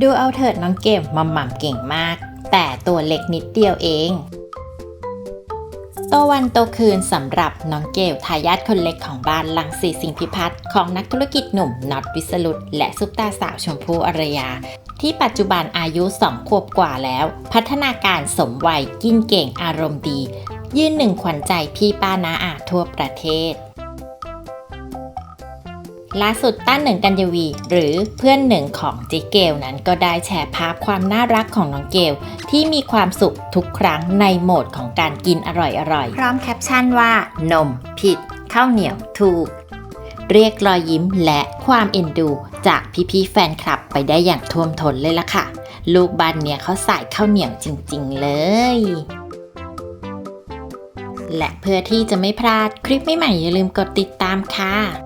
ดูเอาเถิดน้องเกลมัมหม่ำเก่งมาก แต่ตัวเล็กนิดเดียวเองโตวันโตคืนสำหรับน้องเกลทายาทคนเล็กของบ้านลังสีสิงหพิพัฒน์ของนักธุรกิจหนุ่มน็อตวิสรุตและซุปตาสาวชมพู่อารยา ที่ปัจจุบันอายุ 2 ขวบกว่าแล้ว พัฒนาการสมวัยกินเก่งอารมณ์ดี ยืนหนึ่งขวัญใจพี่ป้านาอาทั่วประเทศ ล่าสุดต้านหนึ่งกัญญวี หรือเพื่อนหนึ่งของเจเกลนั้นก็ได้แชร์ภาพความน่ารักของน้องเกล ที่มีความสุขทุกครั้งในโหมดของการกินอร่อยๆ พร้อมแคปชั่นว่า นม ผิด ข้าวเหนียวถูก เรียกรอยยิ้มและความเอ็นดู จากพี่ๆแฟนคลับไปได้อย่างท่วมท้นเลยล่ะค่ะ ลูกบ้านเนี่ยเขาใส่ข้าวเหนียวจริง ๆ เลยและเพื่อที่จะไม่พลาดคลิปใหม่ๆอย่าลืมกดติดตามค่ะ